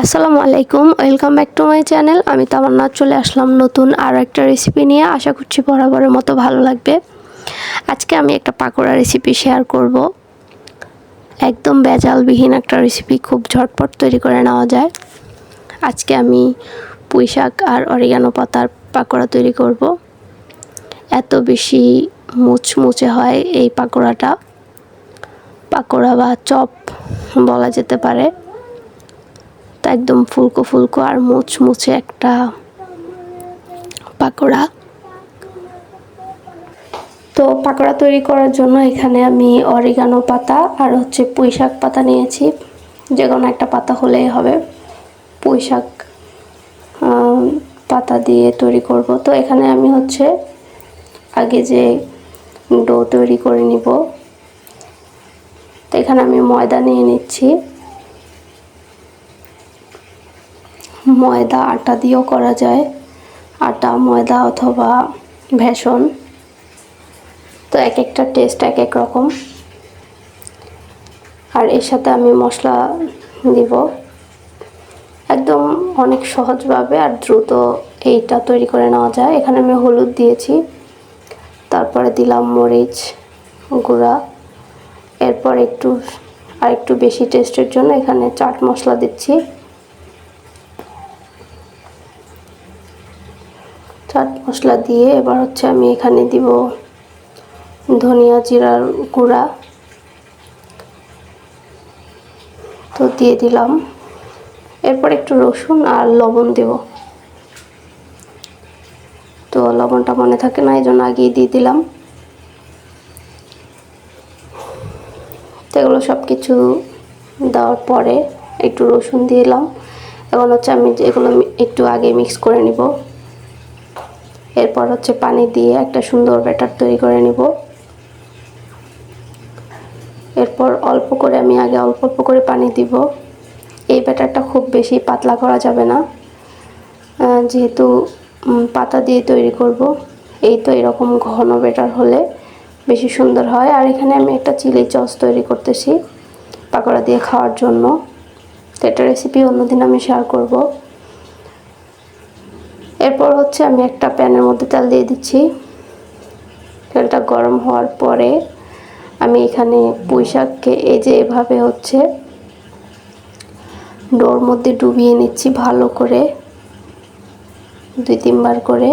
আসসালামু আলাইকুম, welcome back to my channel. আমি তামান্না চলে আসলাম নতুন আরও একটা রেসিপি নিয়ে। আশা করছি বরাবরের মতো ভালো লাগবে। আজকে আমি একটা পাকোড়া রেসিপি শেয়ার করব। একদম বেজালবিহীন একটা রেসিপি খুব ঝটপট তৈরি করে নেওয়া যায়। আজকে আমি পুঁই শাক আর অরিগানো পাতার পাকোড়া তৈরি করব। এত বেশি মুচমুচে হয় এই পাকোড়াটা। পাকোড়া বা চপ বলা যেতে পারে। তা একদম ফুলকো ফুলকো আর মুচমুচে একটা পাকোড়া। তো পাকোড়া তৈরি করার জন্য এখানে আমি অরিগানো পাতা আর হচ্ছে পুঁই শাক পাতা নিয়েছি। যে কোনো একটা পাতা হলেই হবে। পুঁই শাক পাতা দিয়ে তৈরি করব। তো এখানে আমি হচ্ছে আগে যে ডো তৈরি করে নিব। এখানে আমি ময়দা নিয়ে নিচ্ছি। ময়দা আটা দিয়েও করা যায়। আটা, ময়দা অথবা ভেষন তো এক একটা টেস্ট এক এক রকম। আর এর সাথে আমি মশলা দিব। একদম অনেক সহজভাবে আর দ্রুত এইটা তৈরি করে নেওয়া যায়। এখানে আমি হলুদ দিয়েছি। তারপরে দিলাম মরিচ গুঁড়া। এরপর একটু, আর একটু বেশি টেস্টের জন্য এখানে চাট মশলা দিচ্ছি। চাট মশলা দিয়ে এবার হচ্ছে আমি এখানে দিব ধনিয়া জিরার গুঁড়া। তো দিয়ে দিলাম। এরপর একটু রসুন আর লবণ দেব। তো লবণটা মনে থাকে না, এই জন্য আগেই দিয়ে দিলাম। তো এগুলো সব কিছু দেওয়ার পরে একটু রসুন দিলাম এখন হচ্ছে আমি এগুলো একটু আগে মিক্স করে নিব। এরপর হচ্ছে পানি দিয়ে একটা সুন্দর ব্যাটার তৈরি করে নিব। এরপর অল্প করে আমি আগে অল্প অল্প করে পানি দিব। এই ব্যাটারটা খুব বেশি পাতলা করা যাবে না। যেহেতু পাতা দিয়ে তৈরি করব, এই তো এরকম ঘন ব্যাটার হলে বেশি সুন্দর হয়। আর এখানে আমি একটা চিলি চস তৈরি করতেছি পাকোড়া দিয়ে খাওয়ার জন্য। তো এটা রেসিপি অন্যদিন আমি শেয়ার করব। এরপর হচ্ছে আমি একটা প্যানের মধ্যে তেল দিয়ে দিচ্ছি। তেলটা গরম হওয়ার পরে আমি এখানে পুঁই শাককে এই যে এভাবে হচ্ছে ডোর মধ্যে ডুবিয়ে নিচ্ছি ভালো করে, দুই তিনবার করে।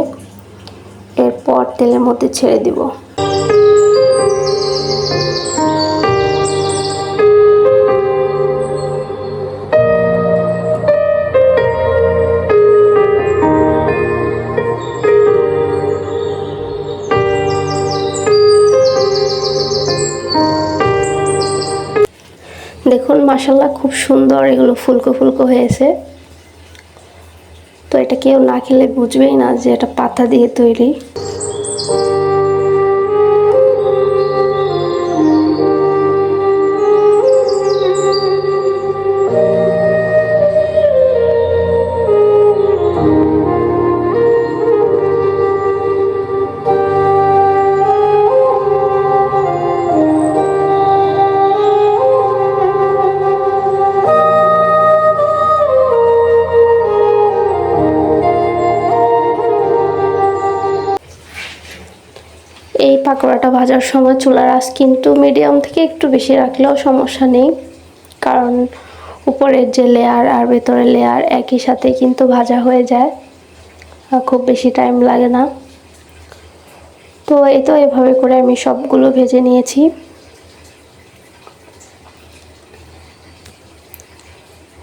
এরপর তেলের মধ্যে ছেড়ে দিব। মাসাল্লাহ খুব সুন্দর এগুলো ফুলকো ফুলকো হয়েছে। তো এটা কেউ না খেলে বুঝবেই না যে এটা পাতা দিয়ে তৈরি। এই পাকোড়াটা ভাজার সময় চুলার আঁচ কিন্তু মিডিয়াম থেকে একটু বেশি রাখলেও সমস্যা নেই। কারণ উপরের যে লেয়ার আর ভেতরের লেয়ার একই সাথে কিন্তু ভাজা হয়ে যায়। খুব বেশি টাইম লাগে না। তো এই তো এভাবে করে আমি সবগুলো ভেজে নিয়েছি।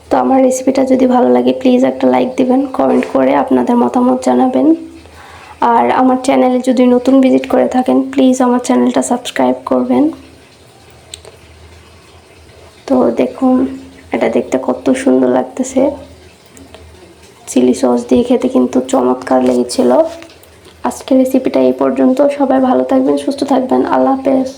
তো আমার রেসিপিটা যদি ভালো লাগে প্লিজ একটা লাইক দিবেন কমেন্ট করে আপনাদের মতামত জানাবেন। আর আমার চ্যানেলে যদি নতুন ভিজিট করে থাকেন প্লিজ আমার চ্যানেলটা সাবস্ক্রাইব করবেন। তো দেখুন, এটা দেখতে কত সুন্দর লাগতেছে। চিলি সস দিয়ে খেতে কিন্তু চমৎকার লেগেছিল। আজকের রেসিপিটা এই পর্যন্ত। সবাই ভালো থাকবেন, সুস্থ থাকবেন। আল্লাহ হাফেজ।